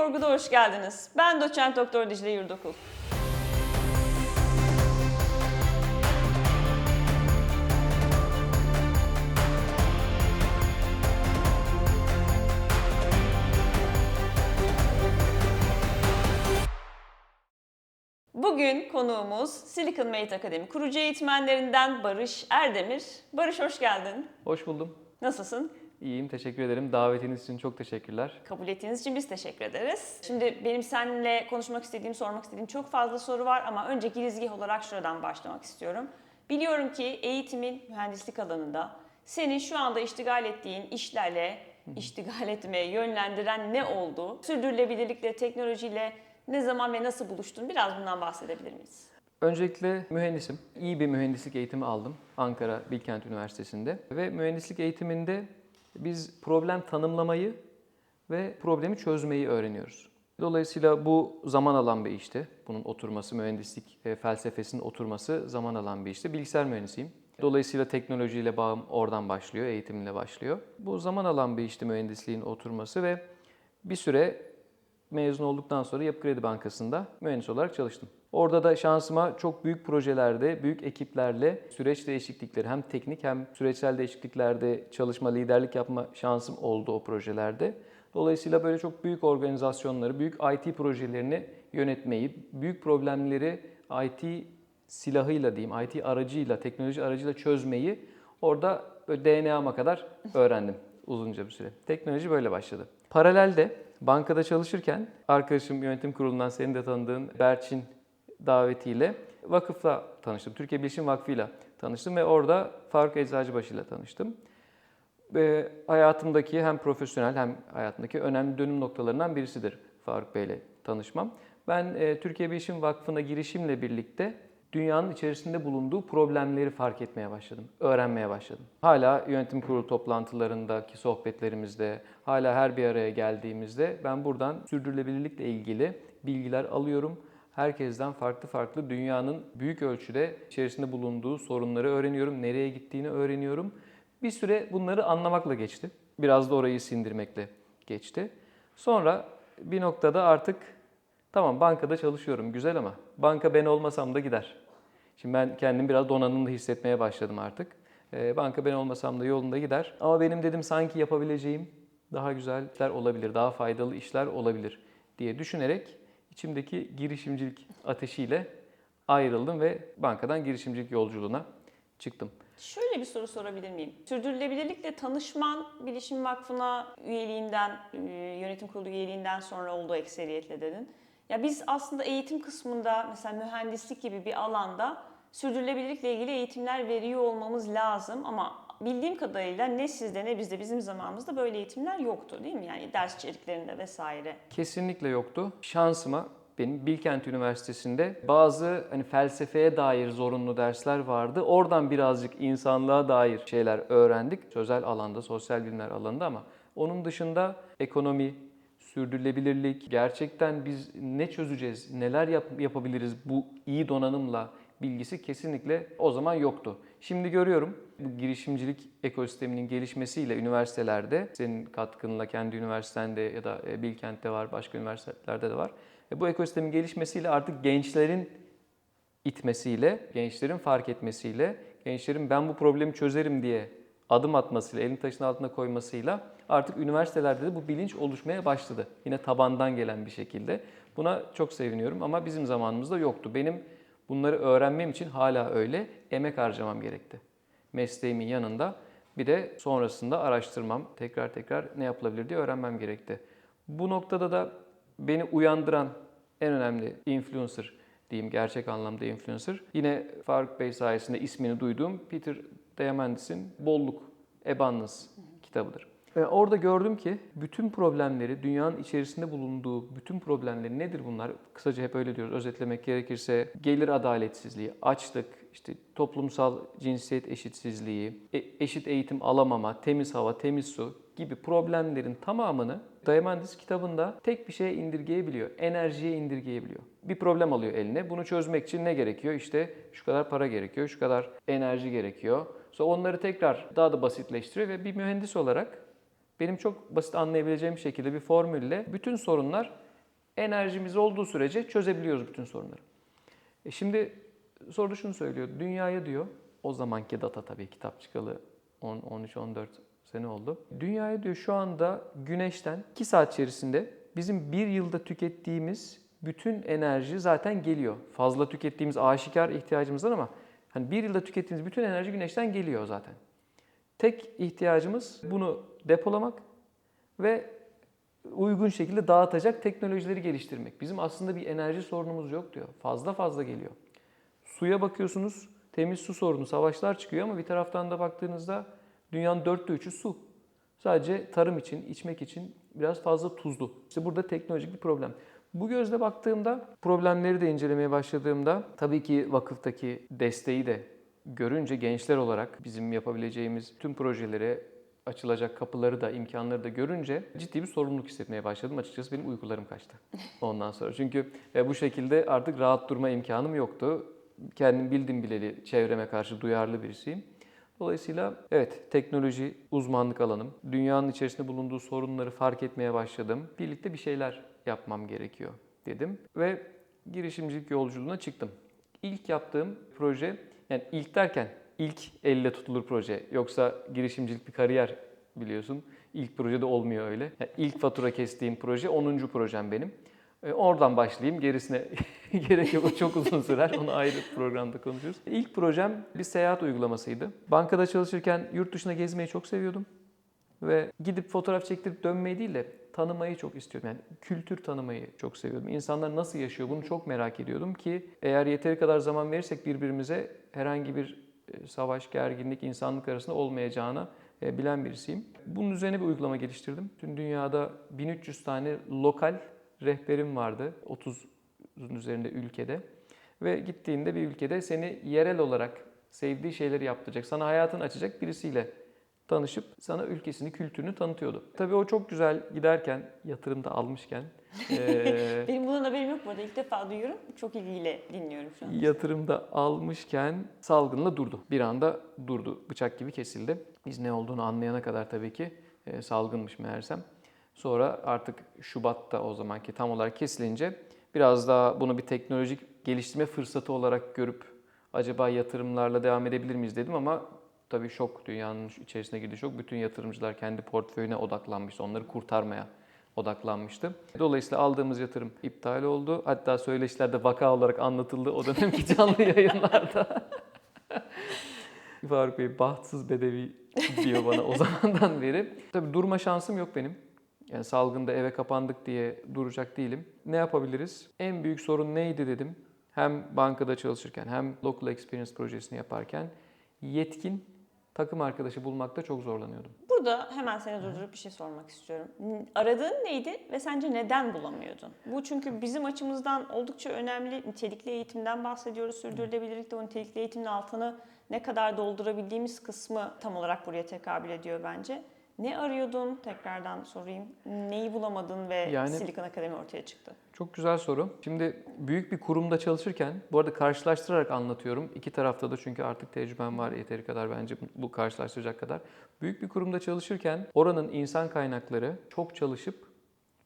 Forgu'da hoş geldiniz. Ben doçent doktor Dicle Yurdokul. Bugün konuğumuz Silicon Mate Akademi kurucu eğitmenlerinden Barış Erdemir. Barış hoş geldin. Hoş buldum. Nasılsın? İyiyim, teşekkür ederim. Davetiniz için çok teşekkürler. Kabul ettiğiniz için biz teşekkür ederiz. Şimdi benim seninle konuşmak istediğim, sormak istediğim çok fazla soru var ama önce girizgah olarak şuradan başlamak istiyorum. Biliyorum ki eğitimin mühendislik alanında senin şu anda iştigal ettiğin işlerle iştigal etmeye yönlendiren ne oldu? Sürdürülebilirlikle, teknolojiyle ne zaman ve nasıl buluştun? Biraz bundan bahsedebilir miyiz? Öncelikle mühendisim. İyi bir mühendislik eğitimi aldım Ankara Bilkent Üniversitesi'nde. Ve mühendislik eğitiminde biz problem tanımlamayı ve problemi çözmeyi öğreniyoruz. Dolayısıyla bu zaman alan bir işti. Bunun oturması, mühendislik e, felsefesinin oturması zaman alan bir işti. Bilgisayar mühendisiyim. Dolayısıyla teknolojiyle bağım oradan başlıyor, eğitimle başlıyor. Bu zaman alan bir işti mühendisliğin oturması ve bir süre mezun olduktan sonra Yapı Kredi Bankası'nda mühendis olarak çalıştım. Orada da şansıma çok büyük projelerde, büyük ekiplerle süreç değişiklikleri hem teknik hem süreçsel değişikliklerde çalışma, liderlik yapma şansım oldu o projelerde. Dolayısıyla böyle çok büyük organizasyonları, büyük IT projelerini yönetmeyi, büyük problemleri IT silahıyla diyeyim, IT aracıyla, teknoloji aracıyla çözmeyi orada DNA'ma kadar öğrendim uzunca bir süre. Teknoloji böyle başladı. Paralelde bankada çalışırken arkadaşım yönetim kurulundan senin de tanıdığın Berçin davetiyle vakıfla tanıştım. Türkiye Bilişim Vakfı ile tanıştım ve orada Faruk Eczacıbaşı ile tanıştım. Ve hayatımdaki hem profesyonel hem hayatımdaki önemli dönüm noktalarından birisidir Faruk Bey ile tanışmam. Ben e, Türkiye Bilişim Vakfı'na girişimle birlikte dünyanın içerisinde bulunduğu problemleri fark etmeye başladım, öğrenmeye başladım. Hala yönetim kurulu toplantılarındaki sohbetlerimizde, hala her bir araya geldiğimizde ben buradan sürdürülebilirlikle ilgili bilgiler alıyorum. Herkesten farklı farklı dünyanın büyük ölçüde içerisinde bulunduğu sorunları öğreniyorum, nereye gittiğini öğreniyorum. Bir süre bunları anlamakla geçti. Biraz da orayı sindirmekle geçti. Sonra bir noktada artık tamam bankada çalışıyorum güzel ama banka ben olmasam da gider. Şimdi ben kendimi biraz donanımlı hissetmeye başladım artık. Ee, banka ben olmasam da yolunda gider. Ama benim dedim sanki yapabileceğim daha güzel işler olabilir, daha faydalı işler olabilir diye düşünerek içimdeki girişimcilik ateşiyle ayrıldım ve bankadan girişimcilik yolculuğuna çıktım. Şöyle bir soru sorabilir miyim? Sürdürülebilirlikle tanışman Bilişim Vakfı'na üyeliğinden, e, yönetim kurulu üyeliğinden sonra oldu ekseriyetle dedin. Ya biz aslında eğitim kısmında mesela mühendislik gibi bir alanda sürdürülebilirlikle ilgili eğitimler veriyor olmamız lazım ama bildiğim kadarıyla ne sizde ne bizde bizim zamanımızda böyle eğitimler yoktu değil mi? Yani ders içeriklerinde vesaire. Kesinlikle yoktu. Şansıma benim Bilkent Üniversitesi'nde bazı hani felsefeye dair zorunlu dersler vardı. Oradan birazcık insanlığa dair şeyler öğrendik. Sözel alanda, sosyal bilimler alanında ama onun dışında ekonomi, sürdürülebilirlik, gerçekten biz ne çözeceğiz, neler yap- yapabiliriz bu iyi donanımla bilgisi kesinlikle o zaman yoktu. Şimdi görüyorum bu girişimcilik ekosisteminin gelişmesiyle üniversitelerde, senin katkınla kendi üniversitende ya da e, Bilkent'te var, başka üniversitelerde de var. E, bu ekosistemin gelişmesiyle artık gençlerin itmesiyle, gençlerin fark etmesiyle, gençlerin ben bu problemi çözerim diye adım atmasıyla, elini taşın altına koymasıyla artık üniversitelerde de bu bilinç oluşmaya başladı. Yine tabandan gelen bir şekilde. Buna çok seviniyorum ama bizim zamanımızda yoktu. Benim bunları öğrenmem için hala öyle emek harcamam gerekti. Mesleğimin yanında bir de sonrasında araştırmam, tekrar tekrar ne yapılabilir diye öğrenmem gerekti. Bu noktada da beni uyandıran en önemli influencer diyeyim gerçek anlamda influencer. Yine Faruk Bey sayesinde ismini duyduğum Peter Diamandis'in Bolluk, Abundance kitabıdır. Ve orada gördüm ki bütün problemleri, dünyanın içerisinde bulunduğu bütün problemleri nedir bunlar? Kısaca hep öyle diyoruz. Özetlemek gerekirse gelir adaletsizliği, açlık, işte toplumsal cinsiyet eşitsizliği, e- eşit eğitim alamama, temiz hava, temiz su gibi problemlerin tamamını Diamandis kitabında tek bir şeye indirgeyebiliyor. Enerjiye indirgeyebiliyor. Bir problem alıyor eline. Bunu çözmek için ne gerekiyor? İşte şu kadar para gerekiyor, şu kadar enerji gerekiyor. Sonra onları tekrar daha da basitleştiriyor ve bir mühendis olarak benim çok basit anlayabileceğim şekilde bir formülle bütün sorunlar Enerjimiz olduğu sürece çözebiliyoruz bütün sorunları. E şimdi soruda şunu söylüyor. Dünyaya diyor, o zamanki data tabii kitap çıkalı 10, 13, 14 sene oldu. Dünyaya diyor şu anda güneşten 2 saat içerisinde bizim bir yılda tükettiğimiz bütün enerji zaten geliyor. Fazla tükettiğimiz aşikar ihtiyacımız var ama hani bir yılda tükettiğimiz bütün enerji güneşten geliyor zaten. Tek ihtiyacımız bunu depolamak ve uygun şekilde dağıtacak teknolojileri geliştirmek. Bizim aslında bir enerji sorunumuz yok diyor. Fazla fazla geliyor. Suya bakıyorsunuz, temiz su sorunu, savaşlar çıkıyor ama bir taraftan da baktığınızda dünyanın dörtte üçü su. Sadece tarım için, içmek için biraz fazla tuzlu. İşte burada teknolojik bir problem. Bu gözle baktığımda, problemleri de incelemeye başladığımda tabii ki vakıftaki desteği de görünce gençler olarak bizim yapabileceğimiz tüm projelere açılacak kapıları da imkanları da görünce ciddi bir sorumluluk hissetmeye başladım. Açıkçası benim uykularım kaçtı ondan sonra. Çünkü e, bu şekilde artık rahat durma imkanım yoktu. Kendim bildim bileli çevreme karşı duyarlı birisiyim. Dolayısıyla evet teknoloji uzmanlık alanım. Dünyanın içerisinde bulunduğu sorunları fark etmeye başladım. Birlikte bir şeyler yapmam gerekiyor dedim ve girişimcilik yolculuğuna çıktım. İlk yaptığım proje yani ilk derken ilk elle tutulur proje. Yoksa girişimcilik bir kariyer biliyorsun. İlk projede olmuyor öyle. Yani ilk fatura kestiğim proje 10. projem benim. E, Oradan başlayayım. Gerisine gerek yok. Çok uzun sürer. Onu ayrı programda konuşuruz. İlk projem bir seyahat uygulamasıydı. Bankada çalışırken yurt dışına gezmeyi çok seviyordum. Ve gidip fotoğraf çektirip dönmeyi değil de tanımayı çok istiyordum. Yani kültür tanımayı çok seviyordum. İnsanlar nasıl yaşıyor bunu çok merak ediyordum ki eğer yeteri kadar zaman verirsek birbirimize herhangi bir savaş, gerginlik, insanlık arasında olmayacağına e, bilen birisiyim. Bunun üzerine bir uygulama geliştirdim. Tüm dünyada 1300 tane lokal rehberim vardı 30'un üzerinde ülkede. Ve gittiğinde bir ülkede seni yerel olarak sevdiği şeyleri yaptıracak, sana hayatını açacak birisiyle tanışıp sana ülkesini, kültürünü tanıtıyordu. Tabii o çok güzel giderken, yatırımda almışken, eee, Benim bundan haberim yok bu arada. İlk defa duyuyorum. Çok ilgiyle dinliyorum şu an. yatırımda almışken salgınla durdu. Bir anda durdu. Bıçak gibi kesildi. Biz ne olduğunu anlayana kadar tabii ki e, salgınmış meğersem. Sonra artık Şubat'ta o zamanki tam olarak kesilince biraz daha bunu bir teknolojik geliştirme fırsatı olarak görüp acaba yatırımlarla devam edebilir miyiz dedim ama tabii şok dünyanın içerisine girdi şok. Bütün yatırımcılar kendi portföyüne odaklanmıştı. Onları kurtarmaya odaklanmıştı. Dolayısıyla aldığımız yatırım iptal oldu. Hatta söyleşilerde vaka olarak anlatıldı o dönemki canlı yayınlarda. Faruk Bey bahtsız bedevi diyor bana o zamandan beri. Tabii durma şansım yok benim. Yani salgında eve kapandık diye duracak değilim. Ne yapabiliriz? En büyük sorun neydi dedim. Hem bankada çalışırken hem Local Experience projesini yaparken yetkin takım arkadaşı bulmakta çok zorlanıyordum. Burada hemen seni durdurup bir şey sormak istiyorum. Aradığın neydi ve sence neden bulamıyordun? Bu çünkü bizim açımızdan oldukça önemli nitelikli eğitimden bahsediyoruz. Sürdürülebilirlikte o nitelikli eğitimin altını ne kadar doldurabildiğimiz kısmı tam olarak buraya tekabül ediyor bence. Ne arıyordun? Tekrardan sorayım. Neyi bulamadın ve Yani- Silikon Akademi ortaya çıktı? Çok güzel soru. Şimdi büyük bir kurumda çalışırken, bu arada karşılaştırarak anlatıyorum. İki tarafta da çünkü artık tecrübem var yeteri kadar bence bu karşılaştıracak kadar. Büyük bir kurumda çalışırken oranın insan kaynakları çok çalışıp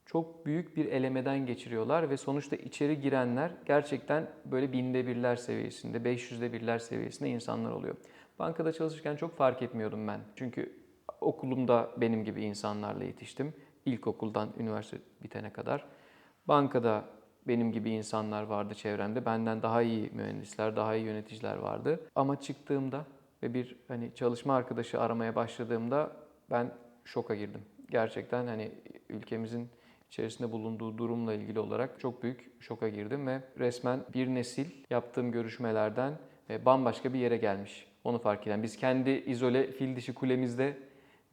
çok büyük bir elemeden geçiriyorlar ve sonuçta içeri girenler gerçekten böyle binde birler seviyesinde, 500'de birler seviyesinde insanlar oluyor. Bankada çalışırken çok fark etmiyordum ben. Çünkü okulumda benim gibi insanlarla yetiştim. İlkokuldan üniversite bitene kadar. Bankada benim gibi insanlar vardı çevremde. Benden daha iyi mühendisler, daha iyi yöneticiler vardı. Ama çıktığımda ve bir hani çalışma arkadaşı aramaya başladığımda ben şoka girdim. Gerçekten hani ülkemizin içerisinde bulunduğu durumla ilgili olarak çok büyük şoka girdim ve resmen bir nesil yaptığım görüşmelerden e, bambaşka bir yere gelmiş. Onu fark eden. Biz kendi izole fil dişi kulemizde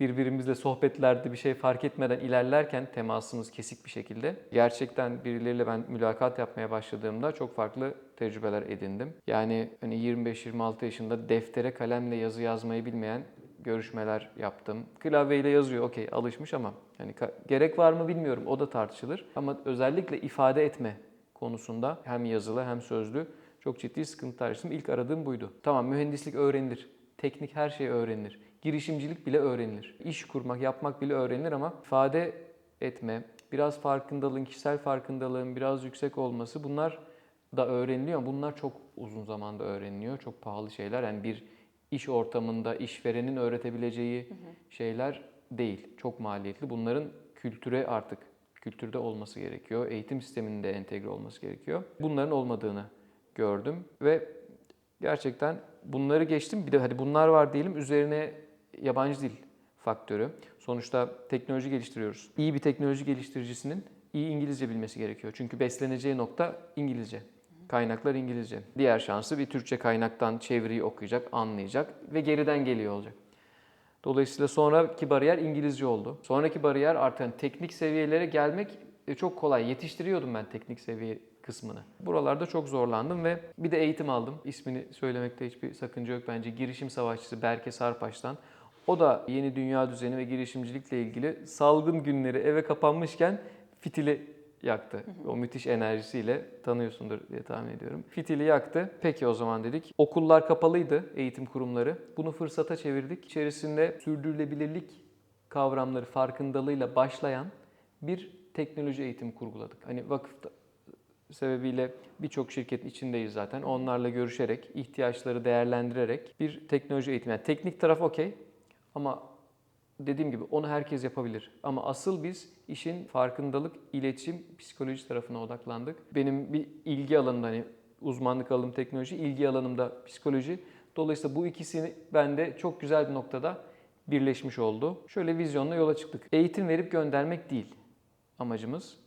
birbirimizle sohbetlerde bir şey fark etmeden ilerlerken temasımız kesik bir şekilde gerçekten birileriyle ben mülakat yapmaya başladığımda çok farklı tecrübeler edindim. Yani hani 25-26 yaşında deftere kalemle yazı yazmayı bilmeyen görüşmeler yaptım. Klavyeyle yazıyor okey alışmış ama yani gerek var mı bilmiyorum o da tartışılır. Ama özellikle ifade etme konusunda hem yazılı hem sözlü çok ciddi sıkıntılar yaşadım. İlk aradığım buydu. Tamam mühendislik öğrenilir. Teknik her şey öğrenilir. Girişimcilik bile öğrenilir. İş kurmak, yapmak bile öğrenilir ama ifade etme, biraz farkındalığın, kişisel farkındalığın biraz yüksek olması bunlar da öğreniliyor. Bunlar çok uzun zamanda öğreniliyor. Çok pahalı şeyler. Yani bir iş ortamında işverenin öğretebileceği şeyler değil. Çok maliyetli. Bunların kültüre artık kültürde olması gerekiyor. Eğitim sisteminde entegre olması gerekiyor. Bunların olmadığını gördüm ve gerçekten bunları geçtim. Bir de hadi bunlar var diyelim üzerine yabancı dil faktörü. Sonuçta teknoloji geliştiriyoruz. İyi bir teknoloji geliştiricisinin iyi İngilizce bilmesi gerekiyor. Çünkü besleneceği nokta İngilizce. Kaynaklar İngilizce. Diğer şansı bir Türkçe kaynaktan çeviriyi okuyacak, anlayacak ve geriden geliyor olacak. Dolayısıyla sonraki bariyer İngilizce oldu. Sonraki bariyer artık teknik seviyelere gelmek e, çok kolay. Yetiştiriyordum ben teknik seviye kısmını. Buralarda çok zorlandım ve bir de eğitim aldım. İsmini söylemekte hiçbir sakınca yok bence. Girişim savaşçısı Berke Sarpaş'tan. O da yeni dünya düzeni ve girişimcilikle ilgili salgın günleri eve kapanmışken fitili yaktı. O müthiş enerjisiyle tanıyorsundur diye tahmin ediyorum. Fitili yaktı. Peki o zaman dedik. Okullar kapalıydı, eğitim kurumları. Bunu fırsata çevirdik. İçerisinde sürdürülebilirlik kavramları farkındalığıyla başlayan bir teknoloji eğitimi kurguladık. Hani vakıf sebebiyle birçok şirketin içindeyiz zaten. Onlarla görüşerek, ihtiyaçları değerlendirerek bir teknoloji eğitimi. Yani teknik taraf okey ama dediğim gibi onu herkes yapabilir. Ama asıl biz işin farkındalık, iletişim, psikoloji tarafına odaklandık. Benim bir ilgi alanımda hani uzmanlık alanım teknoloji, ilgi alanımda psikoloji. Dolayısıyla bu ikisini bende çok güzel bir noktada birleşmiş oldu. Şöyle vizyonla yola çıktık. Eğitim verip göndermek değil amacımız.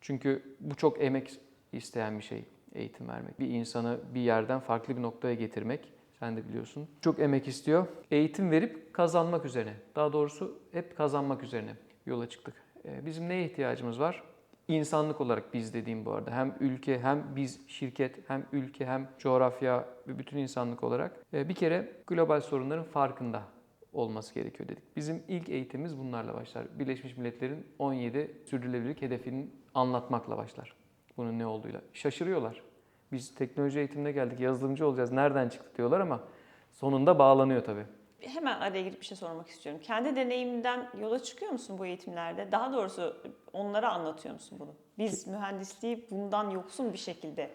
Çünkü bu çok emek isteyen bir şey eğitim vermek. Bir insanı bir yerden farklı bir noktaya getirmek. Sen de biliyorsun. Çok emek istiyor. Eğitim verip kazanmak üzerine. Daha doğrusu hep kazanmak üzerine yola çıktık. Ee, Bizim neye ihtiyacımız var? İnsanlık olarak biz dediğim bu arada. Hem ülke hem biz şirket hem ülke hem coğrafya ve bütün insanlık olarak e, bir kere global sorunların farkında olması gerekiyor dedik. Bizim ilk eğitimimiz bunlarla başlar. Birleşmiş Milletler'in 17 sürdürülebilirlik hedefinin anlatmakla başlar. Bunun ne olduğuyla. Şaşırıyorlar. Biz teknoloji eğitimine geldik, yazılımcı olacağız, nereden çıktı diyorlar ama sonunda bağlanıyor tabii. Hemen araya girip bir şey sormak istiyorum. Kendi deneyiminden yola çıkıyor musun bu eğitimlerde? Daha doğrusu onlara anlatıyor musun bunu? Biz mühendisliği bundan yoksun bir şekilde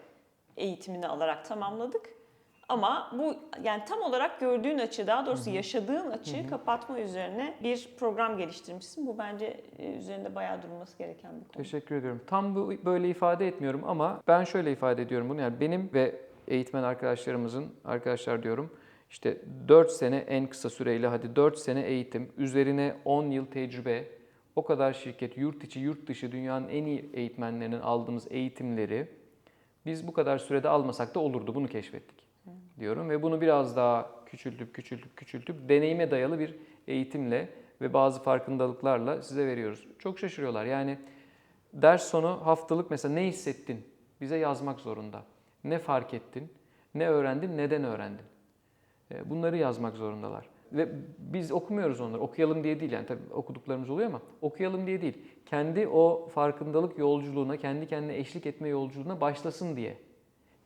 eğitimini alarak tamamladık. Ama bu yani tam olarak gördüğün açı, daha doğrusu yaşadığın açığı kapatma üzerine bir program geliştirmişsin. Bu bence e, üzerinde bayağı durulması gereken bir konu. Teşekkür ediyorum. Tam bu böyle ifade etmiyorum ama ben şöyle ifade ediyorum bunu. Yani benim ve eğitmen arkadaşlarımızın, arkadaşlar diyorum, işte 4 sene en kısa süreyle hadi 4 sene eğitim, üzerine 10 yıl tecrübe, o kadar şirket, yurt içi, yurt dışı dünyanın en iyi eğitmenlerinin aldığımız eğitimleri biz bu kadar sürede almasak da olurdu. Bunu keşfettik diyorum ve bunu biraz daha küçültüp küçültüp küçültüp deneyime dayalı bir eğitimle ve bazı farkındalıklarla size veriyoruz. Çok şaşırıyorlar. Yani ders sonu haftalık mesela ne hissettin? Bize yazmak zorunda. Ne fark ettin? Ne öğrendin? Neden öğrendin? E, Bunları yazmak zorundalar. Ve biz okumuyoruz onları. Okuyalım diye değil yani tabii okuduklarımız oluyor ama okuyalım diye değil. Kendi o farkındalık yolculuğuna, kendi kendine eşlik etme yolculuğuna başlasın diye.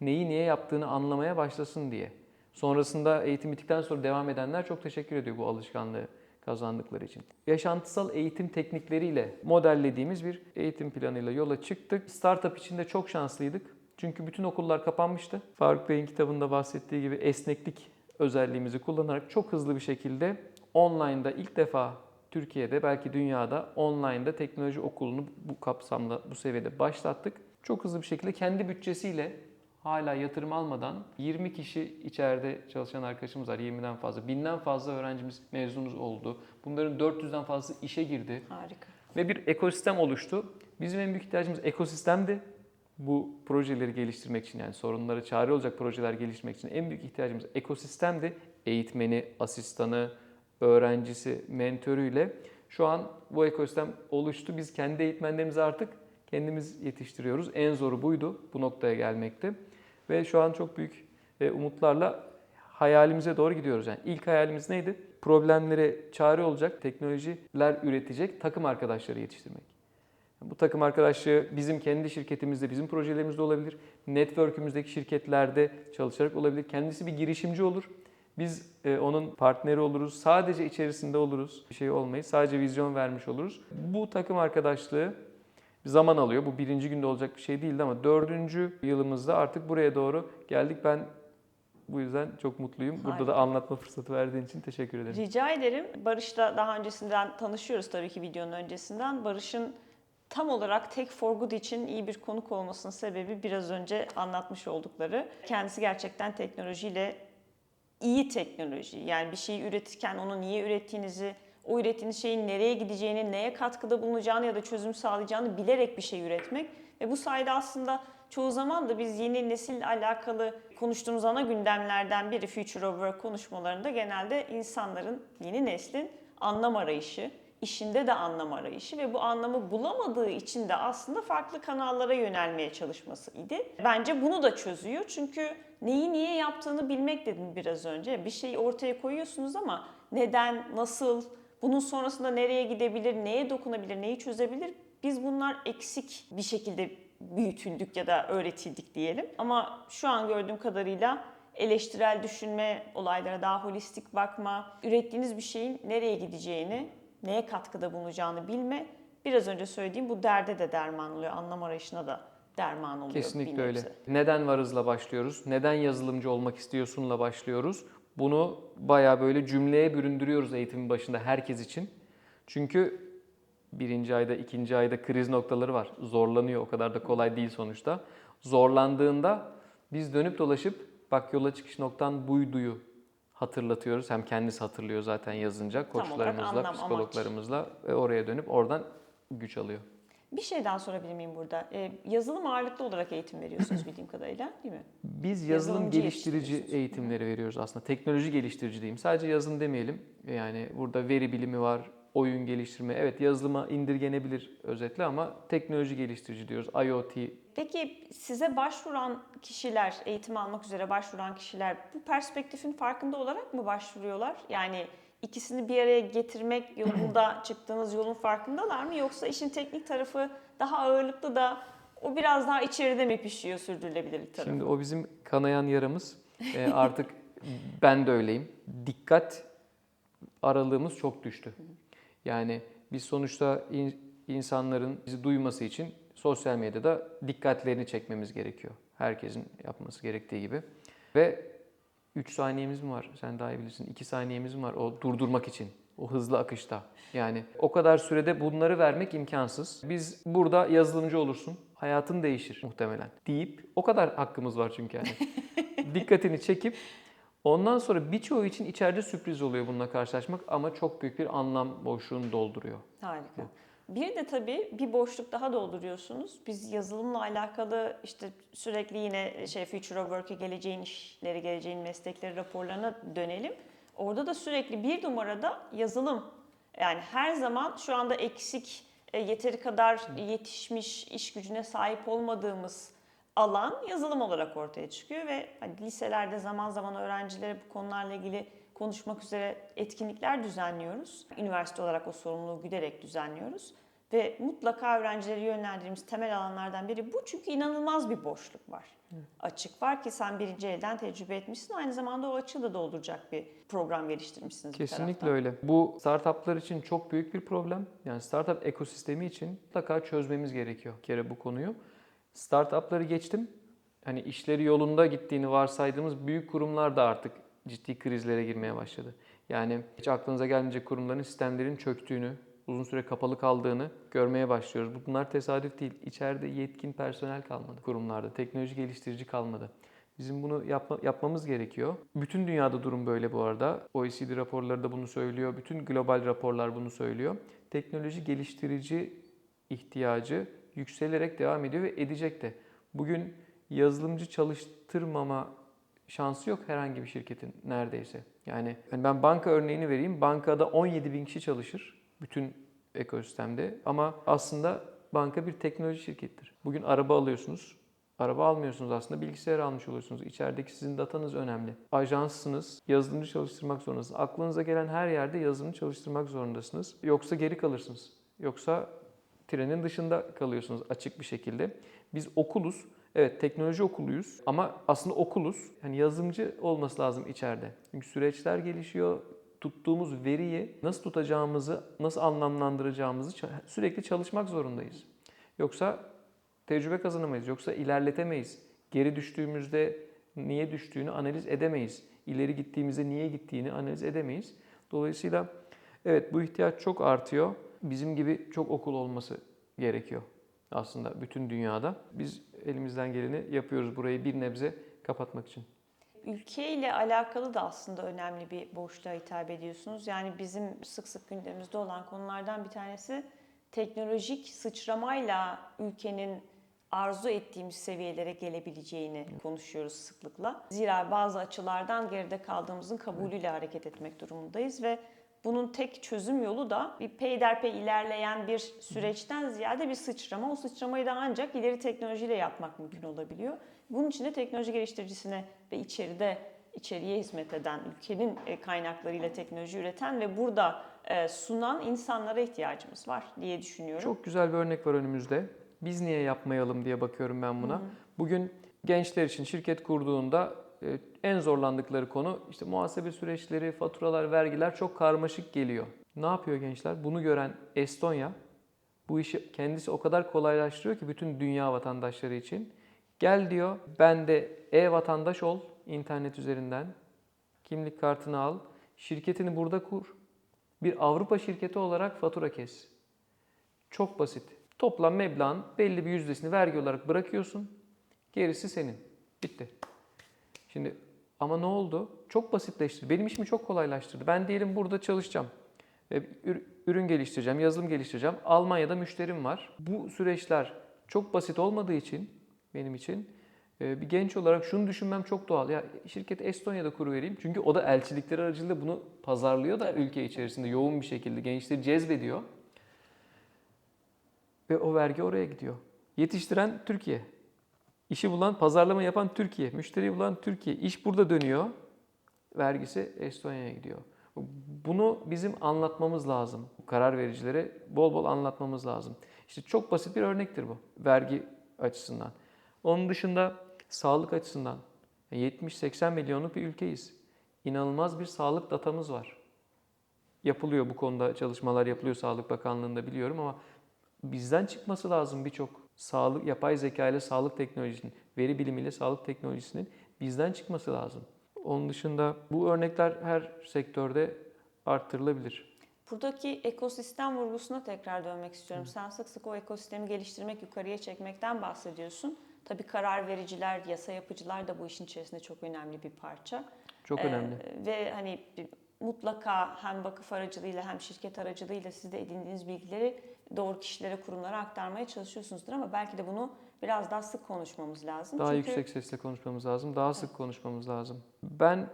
Neyi niye yaptığını anlamaya başlasın diye. Sonrasında eğitim bittikten sonra devam edenler çok teşekkür ediyor bu alışkanlığı kazandıkları için. Yaşantısal eğitim teknikleriyle modellediğimiz bir eğitim planıyla yola çıktık. Startup içinde çok şanslıydık. Çünkü bütün okullar kapanmıştı. Faruk Bey'in kitabında bahsettiği gibi esneklik özelliğimizi kullanarak çok hızlı bir şekilde online'da ilk defa Türkiye'de belki dünyada online'da teknoloji okulunu bu kapsamda bu seviyede başlattık. Çok hızlı bir şekilde kendi bütçesiyle hala yatırım almadan 20 kişi içeride çalışan arkadaşımız var. 20'den fazla. Binden fazla öğrencimiz mezunumuz oldu. Bunların 400'den fazlası işe girdi. Harika. Ve bir ekosistem oluştu. Bizim en büyük ihtiyacımız ekosistemdi. Bu projeleri geliştirmek için yani sorunlara çare olacak projeler geliştirmek için en büyük ihtiyacımız ekosistemdi. Eğitmeni, asistanı, öğrencisi, mentörüyle. Şu an bu ekosistem oluştu. Biz kendi eğitmenlerimizi artık kendimiz yetiştiriyoruz. En zoru buydu. Bu noktaya gelmekti. Ve şu an çok büyük e, umutlarla hayalimize doğru gidiyoruz. Yani ilk hayalimiz neydi? Problemlere çare olacak teknolojiler üretecek takım arkadaşları yetiştirmek. Bu takım arkadaşlığı bizim kendi şirketimizde, bizim projelerimizde olabilir. Network'ümüzdeki şirketlerde çalışarak olabilir. Kendisi bir girişimci olur. Biz e, onun partneri oluruz. Sadece içerisinde oluruz. Bir şey olmayız. Sadece vizyon vermiş oluruz. Bu takım arkadaşlığı Zaman alıyor. Bu birinci günde olacak bir şey değildi ama dördüncü yılımızda artık buraya doğru geldik. Ben bu yüzden çok mutluyum. Burada da anlatma fırsatı verdiğin için teşekkür ederim. Rica ederim. Barış'la daha öncesinden tanışıyoruz tabii ki videonun öncesinden. Barış'ın tam olarak Tech for Good için iyi bir konuk olmasının sebebi biraz önce anlatmış oldukları. Kendisi gerçekten teknolojiyle iyi teknoloji. Yani bir şeyi üretirken onu niye ürettiğinizi, o ürettiğiniz şeyin nereye gideceğini, neye katkıda bulunacağını ya da çözüm sağlayacağını bilerek bir şey üretmek. Ve bu sayede aslında çoğu zaman da biz yeni nesille alakalı konuştuğumuz ana gündemlerden biri Future of Work konuşmalarında genelde insanların, yeni neslin anlam arayışı, işinde de anlam arayışı ve bu anlamı bulamadığı için de aslında farklı kanallara yönelmeye çalışması idi. Bence bunu da çözüyor çünkü neyi niye yaptığını bilmek dedim biraz önce. Bir şeyi ortaya koyuyorsunuz ama neden, nasıl, bunun sonrasında nereye gidebilir, neye dokunabilir, neyi çözebilir? Biz bunlar eksik bir şekilde büyütüldük ya da öğretildik diyelim. Ama şu an gördüğüm kadarıyla eleştirel düşünme, olaylara daha holistik bakma, ürettiğiniz bir şeyin nereye gideceğini, neye katkıda bulunacağını bilme. Biraz önce söylediğim bu derde de derman oluyor, anlam arayışına da derman oluyor. Kesinlikle öyle. Neden varızla başlıyoruz? Neden yazılımcı olmak istiyorsunla başlıyoruz? Bunu bayağı böyle cümleye büründürüyoruz eğitimin başında herkes için. Çünkü birinci ayda, ikinci ayda kriz noktaları var. Zorlanıyor. O kadar da kolay değil sonuçta. Zorlandığında biz dönüp dolaşıp bak yola çıkış noktan buyduyu hatırlatıyoruz. Hem kendisi hatırlıyor zaten yazınca koçlarımızla, psikologlarımızla ve oraya dönüp oradan güç alıyor. Bir şey daha sorabilir miyim burada? Ee, yazılım ağırlıklı olarak eğitim veriyorsunuz bildiğim kadarıyla değil mi? Biz yazılım geliştirici eğitimleri veriyoruz aslında. Teknoloji geliştirici diyeyim. Sadece yazılım demeyelim. Yani burada veri bilimi var, oyun geliştirme. Evet yazılıma indirgenebilir özetle ama teknoloji geliştirici diyoruz. IoT. Peki size başvuran kişiler, eğitim almak üzere başvuran kişiler bu perspektifin farkında olarak mı başvuruyorlar? Yani ikisini bir araya getirmek yolunda çıktığınız yolun farkındalar mı? Yoksa işin teknik tarafı daha ağırlıklı da o biraz daha içeride mi pişiyor sürdürülebilirlik tarafı? Şimdi o bizim kanayan yaramız. Ee, artık ben de öyleyim. Dikkat aralığımız çok düştü. Yani biz sonuçta in- insanların bizi duyması için sosyal medyada dikkatlerini çekmemiz gerekiyor. Herkesin yapması gerektiği gibi. Ve 3 saniyemiz mi var? Sen daha iyi bilirsin. 2 saniyemiz mi var o durdurmak için? O hızlı akışta. Yani o kadar sürede bunları vermek imkansız. Biz burada yazılımcı olursun. Hayatın değişir muhtemelen deyip o kadar hakkımız var çünkü yani. Dikkatini çekip ondan sonra birçoğu için içeride sürpriz oluyor bununla karşılaşmak ama çok büyük bir anlam boşluğunu dolduruyor. Harika. Bir de tabii bir boşluk daha dolduruyorsunuz. Biz yazılımla alakalı işte sürekli yine şey Future of Work'e geleceğin işleri, geleceğin meslekleri raporlarına dönelim. Orada da sürekli bir numarada yazılım. Yani her zaman şu anda eksik, e, yeteri kadar yetişmiş iş gücüne sahip olmadığımız alan yazılım olarak ortaya çıkıyor ve hani liselerde zaman zaman öğrencilere bu konularla ilgili konuşmak üzere etkinlikler düzenliyoruz. Üniversite olarak o sorumluluğu güderek düzenliyoruz. Ve mutlaka öğrencileri yönlendirdiğimiz temel alanlardan biri bu. Çünkü inanılmaz bir boşluk var. Açık var ki sen birinci elden tecrübe etmişsin. Aynı zamanda o açığı da dolduracak bir program geliştirmişsiniz Kesinlikle öyle. Bu startuplar için çok büyük bir problem. Yani startup ekosistemi için mutlaka çözmemiz gerekiyor bir kere bu konuyu. Startupları geçtim. Hani işleri yolunda gittiğini varsaydığımız büyük kurumlar da artık ciddi krizlere girmeye başladı. Yani hiç aklınıza gelmeyecek kurumların sistemlerin çöktüğünü, uzun süre kapalı kaldığını görmeye başlıyoruz. Bunlar tesadüf değil. İçeride yetkin personel kalmadı kurumlarda. Teknoloji geliştirici kalmadı. Bizim bunu yapma- yapmamız gerekiyor. Bütün dünyada durum böyle bu arada. OECD raporları da bunu söylüyor. Bütün global raporlar bunu söylüyor. Teknoloji geliştirici ihtiyacı yükselerek devam ediyor ve edecek de. Bugün yazılımcı çalıştırmama şansı yok herhangi bir şirketin neredeyse. Yani hani ben banka örneğini vereyim. Bankada 17 bin kişi çalışır bütün ekosistemde ama aslında banka bir teknoloji şirkettir. Bugün araba alıyorsunuz. Araba almıyorsunuz aslında bilgisayar almış oluyorsunuz. İçerideki sizin datanız önemli. Ajanssınız, yazılımcı çalıştırmak zorundasınız. Aklınıza gelen her yerde yazılımcı çalıştırmak zorundasınız. Yoksa geri kalırsınız. Yoksa trenin dışında kalıyorsunuz açık bir şekilde. Biz okuluz. Evet teknoloji okuluyuz ama aslında okuluz. Yani yazılımcı olması lazım içeride. Çünkü süreçler gelişiyor. Tuttuğumuz veriyi nasıl tutacağımızı, nasıl anlamlandıracağımızı sürekli çalışmak zorundayız. Yoksa tecrübe kazanamayız, yoksa ilerletemeyiz. Geri düştüğümüzde niye düştüğünü analiz edemeyiz. İleri gittiğimizde niye gittiğini analiz edemeyiz. Dolayısıyla evet bu ihtiyaç çok artıyor. Bizim gibi çok okul olması gerekiyor aslında bütün dünyada. Biz elimizden geleni yapıyoruz burayı bir nebze kapatmak için. Ülkeyle alakalı da aslında önemli bir boşluğa hitap ediyorsunuz. Yani bizim sık sık gündemimizde olan konulardan bir tanesi teknolojik sıçramayla ülkenin arzu ettiğimiz seviyelere gelebileceğini konuşuyoruz sıklıkla. Zira bazı açılardan geride kaldığımızın kabulüyle hareket etmek durumundayız ve bunun tek çözüm yolu da bir peyderpey ilerleyen bir süreçten ziyade bir sıçrama. O sıçramayı da ancak ileri teknolojiyle yapmak mümkün olabiliyor. Bunun için de teknoloji geliştiricisine ve içeride içeriye hizmet eden, ülkenin e, kaynaklarıyla teknoloji üreten ve burada e, sunan insanlara ihtiyacımız var diye düşünüyorum. Çok güzel bir örnek var önümüzde. Biz niye yapmayalım diye bakıyorum ben buna. Bugün gençler için şirket kurduğunda en zorlandıkları konu işte muhasebe süreçleri, faturalar, vergiler çok karmaşık geliyor. Ne yapıyor gençler? Bunu gören Estonya bu işi kendisi o kadar kolaylaştırıyor ki bütün dünya vatandaşları için. Gel diyor, ben de e-vatandaş ol internet üzerinden. Kimlik kartını al, şirketini burada kur. Bir Avrupa şirketi olarak fatura kes. Çok basit. Toplam meblağın belli bir yüzdesini vergi olarak bırakıyorsun. Gerisi senin. Bitti. Şimdi ama ne oldu? Çok basitleştirdi. Benim işimi çok kolaylaştırdı. Ben diyelim burada çalışacağım. Ür- Ürün geliştireceğim, yazılım geliştireceğim. Almanya'da müşterim var. Bu süreçler çok basit olmadığı için benim için e, bir genç olarak şunu düşünmem çok doğal. Ya şirketi Estonya'da kuruvereyim. Çünkü o da elçilikleri aracılığıyla bunu pazarlıyor da ülke içerisinde yoğun bir şekilde gençleri cezbediyor. Ve o vergi oraya gidiyor. Yetiştiren Türkiye. İşi bulan, pazarlama yapan Türkiye. Müşteriyi bulan Türkiye. İş burada dönüyor. Vergisi Estonya'ya gidiyor. Bunu bizim anlatmamız lazım. Karar vericilere bol bol anlatmamız lazım. İşte çok basit bir örnektir bu. Vergi açısından. Onun dışında sağlık açısından 70-80 milyonluk bir ülkeyiz. İnanılmaz bir sağlık datamız var. Yapılıyor bu konuda çalışmalar yapılıyor Sağlık Bakanlığı'nda biliyorum ama bizden çıkması lazım birçok sağlık yapay zeka ile sağlık teknolojisinin, veri bilimiyle sağlık teknolojisinin bizden çıkması lazım. Onun dışında bu örnekler her sektörde arttırılabilir. Buradaki ekosistem vurgusuna tekrar dönmek istiyorum. Sen sık sık o ekosistemi geliştirmek, yukarıya çekmekten bahsediyorsun. Tabii karar vericiler, yasa yapıcılar da bu işin içerisinde çok önemli bir parça. Çok Ee, önemli. ve hani mutlaka hem vakıf aracılığıyla hem şirket aracılığıyla siz de edindiğiniz bilgileri doğru kişilere, kurumlara aktarmaya çalışıyorsunuzdur ama belki de bunu biraz daha sık konuşmamız lazım. Daha Çünkü yüksek sesle konuşmamız lazım, daha sık konuşmamız lazım. Ben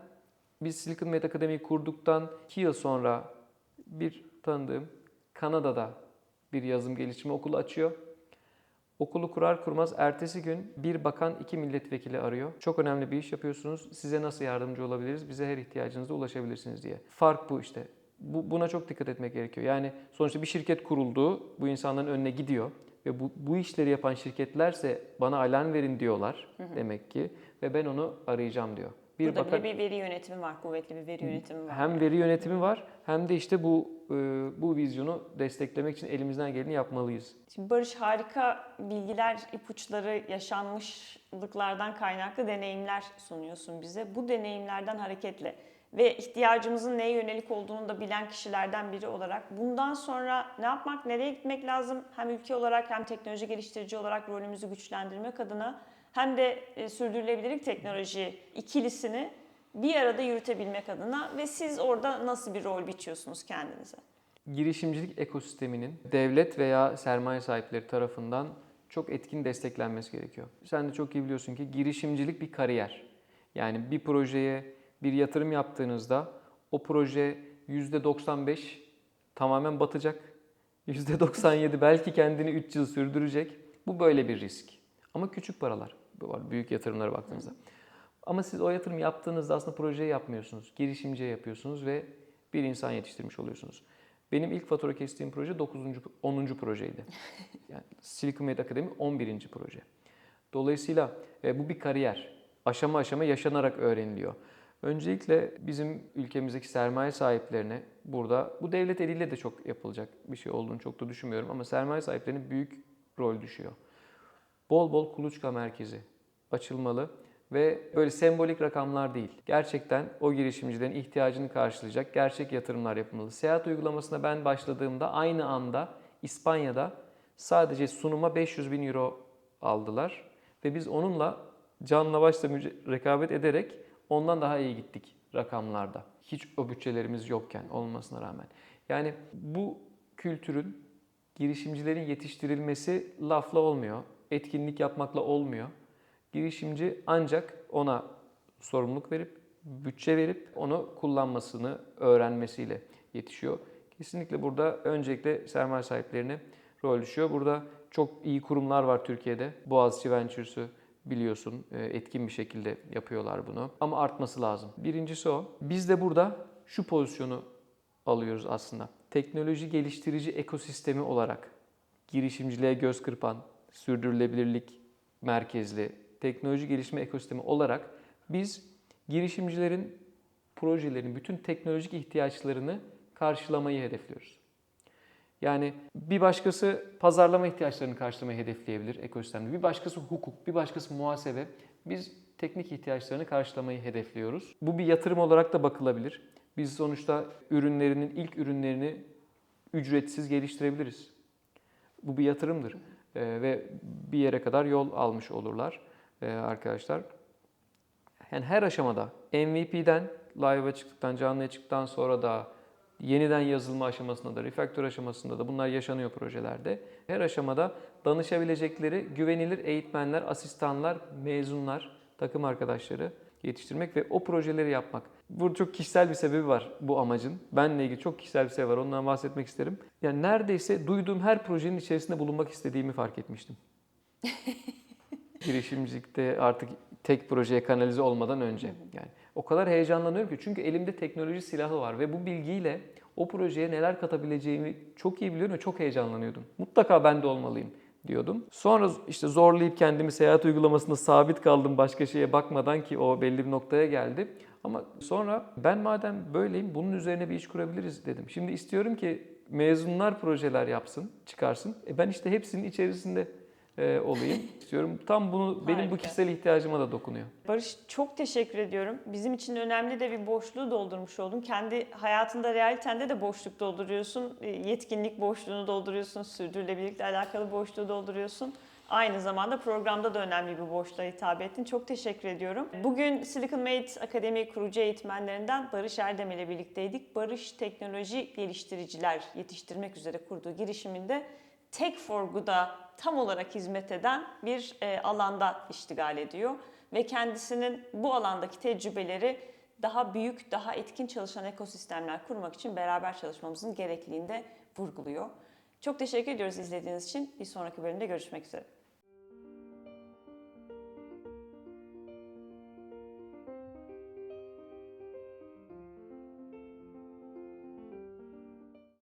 biz Silicon Valley Akademi'yi kurduktan 2 yıl sonra bir tanıdığım Kanada'da bir yazılım geliştirme okulu açıyor. Okulu kurar kurmaz ertesi gün bir bakan iki milletvekili arıyor. Çok önemli bir iş yapıyorsunuz. Size nasıl yardımcı olabiliriz? Bize her ihtiyacınızda ulaşabilirsiniz diye. Fark bu işte. Bu, buna çok dikkat etmek gerekiyor. Yani sonuçta bir şirket kuruldu. Bu insanların önüne gidiyor. Ve bu, bu işleri yapan şirketlerse bana alarm verin diyorlar demek ki. Ve ben onu arayacağım diyor. Bir burada bakan, bile bir veri yönetimi var, kuvvetli bir veri yönetimi var. hem veri yönetimi var hem de işte bu e, bu vizyonu desteklemek için elimizden geleni yapmalıyız. Şimdi Barış harika bilgiler, ipuçları, yaşanmışlıklardan kaynaklı deneyimler sunuyorsun bize. Bu deneyimlerden hareketle ve ihtiyacımızın neye yönelik olduğunu da bilen kişilerden biri olarak bundan sonra ne yapmak, nereye gitmek lazım? Hem ülke olarak hem teknoloji geliştirici olarak rolümüzü güçlendirmek adına hem de e, sürdürülebilirlik teknoloji ikilisini bir arada yürütebilmek adına ve siz orada nasıl bir rol biçiyorsunuz kendinize? girişimcilik ekosisteminin devlet veya sermaye sahipleri tarafından çok etkin desteklenmesi gerekiyor. Sen de çok iyi biliyorsun ki girişimcilik bir kariyer. Yani bir projeye bir yatırım yaptığınızda o proje %95 tamamen batacak. %97 belki kendini 3 yıl sürdürecek. Bu böyle bir risk. Ama küçük paralar. Var büyük yatırımlara baktığınızda. Ama siz o yatırım yaptığınızda aslında projeyi yapmıyorsunuz. Girişimciye yapıyorsunuz ve bir insan yetiştirmiş oluyorsunuz. Benim ilk fatura kestiğim proje 9. 10. projeydi. Yani Silicon Valley Akademi 11. proje. Dolayısıyla e, bu bir kariyer. Aşama aşama yaşanarak öğreniliyor. Öncelikle bizim ülkemizdeki sermaye sahiplerine burada bu devlet eliyle de çok yapılacak bir şey olduğunu çok da düşünmüyorum ama sermaye sahiplerine büyük rol düşüyor. Bol bol kuluçka merkezi açılmalı ve böyle sembolik rakamlar değil. Gerçekten o girişimcilerin ihtiyacını karşılayacak gerçek yatırımlar yapılmalı. Seyahat uygulamasına ben başladığımda aynı anda İspanya'da sadece sunuma 500 bin euro aldılar ve biz onunla canla başla rekabet ederek ondan daha iyi gittik rakamlarda. Hiç o bütçelerimiz yokken olmasına rağmen. Yani bu kültürün girişimcilerin yetiştirilmesi lafla olmuyor. Etkinlik yapmakla olmuyor. Girişimci ancak ona sorumluluk verip, bütçe verip onu kullanmasını öğrenmesiyle yetişiyor. Kesinlikle burada öncelikle sermaye sahiplerine rol düşüyor. Burada çok iyi kurumlar var Türkiye'de. Boğaziçi Ventures'ü biliyorsun e, etkin bir şekilde yapıyorlar bunu. Ama artması lazım. Birincisi o. Biz de burada şu pozisyonu alıyoruz aslında. Teknoloji geliştirici ekosistemi olarak girişimciliğe göz kırpan, sürdürülebilirlik merkezli teknoloji gelişme ekosistemi olarak biz girişimcilerin projelerin bütün teknolojik ihtiyaçlarını karşılamayı hedefliyoruz. Yani bir başkası pazarlama ihtiyaçlarını karşılamayı hedefleyebilir ekosistemde. Bir başkası hukuk, bir başkası muhasebe. Biz teknik ihtiyaçlarını karşılamayı hedefliyoruz. Bu bir yatırım olarak da bakılabilir. Biz sonuçta ürünlerinin ilk ürünlerini ücretsiz geliştirebiliriz. Bu bir yatırımdır Ee, ve bir yere kadar yol almış olurlar ee, arkadaşlar. Yani her aşamada MVP'den live'a çıktıktan, canlıya çıktıktan sonra da yeniden yazılma aşamasında da, refactor aşamasında da bunlar yaşanıyor projelerde. Her aşamada danışabilecekleri güvenilir eğitmenler, asistanlar, mezunlar, takım arkadaşları yetiştirmek ve o projeleri yapmak. Burada çok kişisel bir sebebi var bu amacın. Benle ilgili çok kişisel bir sebebi var. Ondan bahsetmek isterim. Yani neredeyse duyduğum her projenin içerisinde bulunmak istediğimi fark etmiştim. girişimcilikte artık tek projeye kanalize olmadan önce. Yani o kadar heyecanlanıyorum ki çünkü elimde teknoloji silahı var ve bu bilgiyle o projeye neler katabileceğimi çok iyi biliyorum ve çok heyecanlanıyordum. Mutlaka ben de olmalıyım diyordum. Sonra işte zorlayıp kendimi seyahat uygulamasında sabit kaldım başka şeye bakmadan ki o belli bir noktaya geldi. Ama sonra ben madem böyleyim bunun üzerine bir iş kurabiliriz dedim. Şimdi istiyorum ki mezunlar projeler yapsın, çıkarsın. E ben işte hepsinin içerisinde e, olayım istiyorum. Tam bunu benim bu Harika. kişisel ihtiyacıma da dokunuyor. Barış çok teşekkür ediyorum. Bizim için önemli de bir boşluğu doldurmuş oldun. Kendi hayatında, realitende de boşluk dolduruyorsun. E, Yetkinlik boşluğunu dolduruyorsun. Sürdürülebilirlikle alakalı boşluğu dolduruyorsun. Aynı zamanda programda da önemli bir boşluğa hitap ettin. Çok teşekkür ediyorum. Bugün Silicon Made Akademi kurucu eğitmenlerinden Barış Erdem ile birlikteydik. Barış teknoloji geliştiriciler yetiştirmek üzere kurduğu girişiminde Tech for Good'a tam olarak hizmet eden bir e, alanda iştigal ediyor ve kendisinin bu alandaki tecrübeleri daha büyük, daha etkin çalışan ekosistemler kurmak için beraber çalışmamızın gerekliliğini de vurguluyor. Çok teşekkür ediyoruz izlediğiniz için. Bir sonraki bölümde görüşmek üzere.